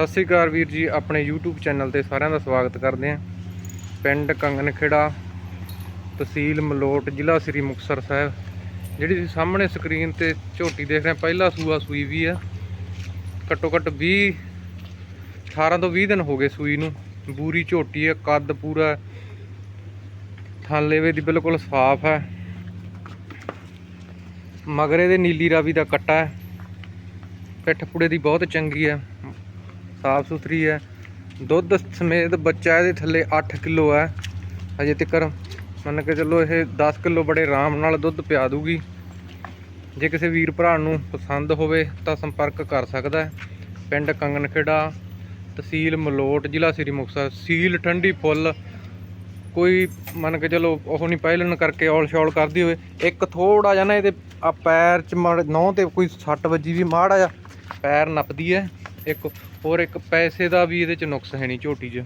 ਸਤਿ ਸ੍ਰੀ ਅਕਾਲ ਵੀਰ ਜੀ, ਆਪਣੇ YouTube channel ਤੇ ਸਾਰਿਆਂ ਦਾ ਸਵਾਗਤ ਕਰਦੇ ਹਾਂ। ਪਿੰਡ ਕੰਗਨ ਖੇੜਾ ਤਹਿਸੀਲ ਮਲੋਟ, ਜ਼ਿਲ੍ਹਾ ਸ੍ਰੀ ਮੁਕਤਸਰ ਸਾਹਿਬ। ਜਿਹੜੀ ਤੁਸੀਂ ਸਾਹਮਣੇ ਸਕਰੀਨ ਤੇ ਝੋਟੀ ਦੇਖ ਰਹੇ ਪਹਿਲਾ ਸੂਆ ਸੂਈ ਵੀ ਆ। ਘੱਟੋ ਘੱਟ 20 18 ਤੋਂ 20 ਦਿਨ ਹੋ ਗਏ ਸੂਈ ਨੂੰ। ਬੂਰੀ ਝੋਟੀ ਹੈ ਕੱਦ ਪੂਰਾ ਥਾਲੇਵੇ ਦੀ ਬਿਲਕੁਲ ਸਾਫ਼ ਹੈ ਮਗਰੇ ਦੇ ਨੀਲੀ ਰਾਵੀ ਦਾ ਕੱਟਾ। ਹੈ ਪਿੱਠ ਪੂੜੇ ਦੀ ਬਹੁਤ ਚੰਗੀ ਹੈ ਸਾਫ਼ ਸੁਥਰੀ ਹੈ। ਦੁੱਧ ਸਮੇਤ ਬੱਚਾ ਇਹਦੇ ਥੱਲੇ 8 ਕਿਲੋ ਹੈ। ਹਜੇ ਤੱਕ ਮੰਨ ਕੇ ਚੱਲੋ ਇਹ 10 ਕਿਲੋ ਬੜੇ ਆਰਾਮ ਨਾਲ ਦੁੱਧ ਪਿਆ ਦੂਗੀ। ਜੇ ਕਿਸੇ ਵੀਰ ਭਰਾ ਨੂੰ ਪਸੰਦ ਹੋਵੇ ਤਾਂ ਸੰਪਰਕ ਕਰ ਸਕਦਾ ਹੈ। ਪਿੰਡ ਕੰਗਨ ਖੇੜਾ ਤਹਿਸੀਲ ਮਲੋਟ, ਜ਼ਿਲ੍ਹਾ ਸ੍ਰੀ ਮੁਕਤਸਰ। ਸੀਲ ਠੰਡੀ ਫੁੱਲ ਕੋਈ ਮੰਨ ਕੇ ਚਲੋ ਉਹ ਨਹੀਂ ਪਹਿਲਣ ਕਰਕੇ ਔਲ ਸ਼ੌਲ ਕਰਦੀ ਹੋਵੇ। ਇੱਕ ਥੋੜਾ ਜਿਹਾ ਨਾ ਇਹਦੇ ਆ ਪੈਰ ਚ ਨੌ ਤੇ ਕੋਈ ਸੱਟ ਵੱਜੀ ਵੀ ਮਾੜਾ ਜਿਹਾ ਪੈਰ ਨੱਪਦੀ ਹੈ। ਇੱਕ ਹੋਰ ਇੱਕ ਪੈਸੇ ਦਾ ਵੀ ਇਹਦੇ ਚ ਨੁਕਸ ਹੈ ਨਹੀਂ ਝੋਟੀ 'ਚ।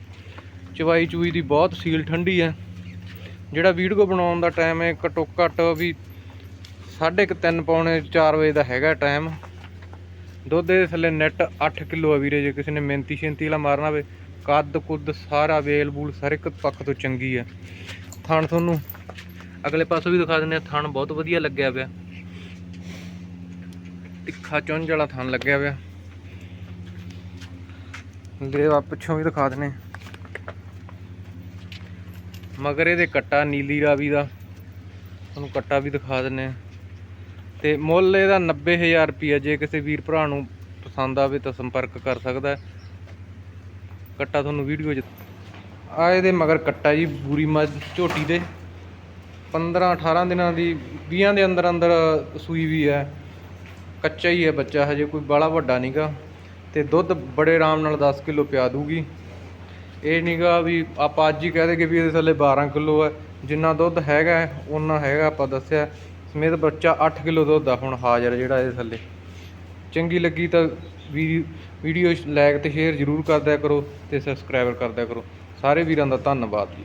ਚਵਾਈ ਚੂਈ ਦੀ ਬਹੁਤ ਸੀਲ ਠੰਡੀ ਹੈ। ਜਿਹੜਾ ਵੀਡੀਓ ਬਣਾਉਣ ਦਾ ਟਾਈਮ ਹੈ, ਘੱਟੋ ਘੱਟ ਵੀ 3:30 ਪੌਣੇ 4 ਵਜੇ ਦਾ ਹੈਗਾ ਟਾਈਮ ਦੁੱਧ ਦੇ ਥੱਲੇ ਨੈਟ 8 ਕਿਲੋ ਆ ਵੀਰੇ, ਜੇ ਕਿਸੇ ਨੇ ਮਿਹਨਤੀ ਸ਼ਿੰਤੀ ਵਾਲਾ ਮਾਰਨਾ ਹੋਵੇ, ਕੱਦ ਕੁੱਦ ਸਾਰਾ ਵੇਲ ਬੂਲ ਹਰ ਇੱਕ ਪੱਖ ਤੋਂ ਚੰਗੀ ਹੈ। ਥਣ ਤੁਹਾਨੂੰ ਅਗਲੇ ਪਾਸੋਂ ਵੀ ਦਿਖਾ ਦਿੰਦੇ ਆ ਥਣ ਬਹੁਤ ਵਧੀਆ ਲੱਗਿਆ ਪਿਆ। ਤਿੱਖਾ ਚੁੰਝ ਵਾਲਾ ਥਣ ਲੱਗਿਆ ਪਿਆ। ਲੇਵਾ ਪਿੱਛੋਂ ਵੀ ਦਿਖਾ ਦਿੰਦੇ ਮਗਰ ਇਹਦੇ ਕੱਟਾ ਨੀਲੀ ਰਾਵੀ ਦਾ। ਤੁਹਾਨੂੰ ਕੱਟਾ ਵੀ ਦਿਖਾ ਦਿੰਦੇ ਆ ਤੇ ਮੁੱਲ ਇਹਦਾ 90000 ਰੁਪਿਆ ਜੇ ਕਿਸੇ ਵੀਰ ਭਰਾ ਨੂੰ ਪਸੰਦ ਆਵੇ ਤਾਂ ਸੰਪਰਕ ਕਰ ਸਕਦਾ ਕੱਟਾ ਤੁਹਾਨੂੰ ਵੀਡੀਓ 'ਚ ਆ ਇਹਦੇ ਮਗਰ ਕੱਟਾ ਜੀ, ਬੂਰੀ ਮੱਝ ਝੋਟੀ ਦੇ। 15 18 ਦਿਨਾਂ ਦੀ 20 ਦੇ ਅੰਦਰ ਅੰਦਰ ਸੂਈ ਵੀ ਹੈ। ਕੱਚਾ ਹੀ ਹੈ ਬੱਚਾ, ਹਜੇ ਕੋਈ ਬਾਲਾ ਵੱਡਾ ਨਹੀਂਗਾ ਤੇ ਦੁੱਧ ਬੜੇ ਆਰਾਮ ਨਾਲ 10 ਕਿਲੋ ਪਿਆ ਦੂਗੀ। ਇਹ ਨਹੀਂਗਾ ਵੀ ਆਪਾਂ ਅੱਜ ਹੀ ਕਹਿ ਦੇ ਵੀ ਇਹਦੇ ਥੱਲੇ 12 ਕਿਲੋ ਹੈ ਜਿੰਨਾ ਦੁੱਧ ਹੈਗਾ ਉਹਨਾਂ ਹੈਗਾ ਆਪਾਂ ਦੱਸਿਆ। ਸਮੇਤ ਬੱਚਾ 8 ਕਿਲੋ ਦੁੱਧ ਆ ਹੁਣ ਹਾਜ਼ਰ ਜਿਹੜਾ ਇਹਦੇ ਥੱਲੇ। ਚੰਗੀ ਲੱਗੀ ਤਾਂ ਵੀਡੀਓ ਲਾਇਕ ਤੇ ਸ਼ੇਅਰ ਜ਼ਰੂਰ ਕਰਦਿਆ ਕਰੋ ਤੇ ਸਬਸਕ੍ਰਾਈਬਰ ਕਰਦਿਆ ਕਰੋ। ਸਾਰੇ ਵੀਰਾਂ ਦਾ ਧੰਨਵਾਦ ਜੀ।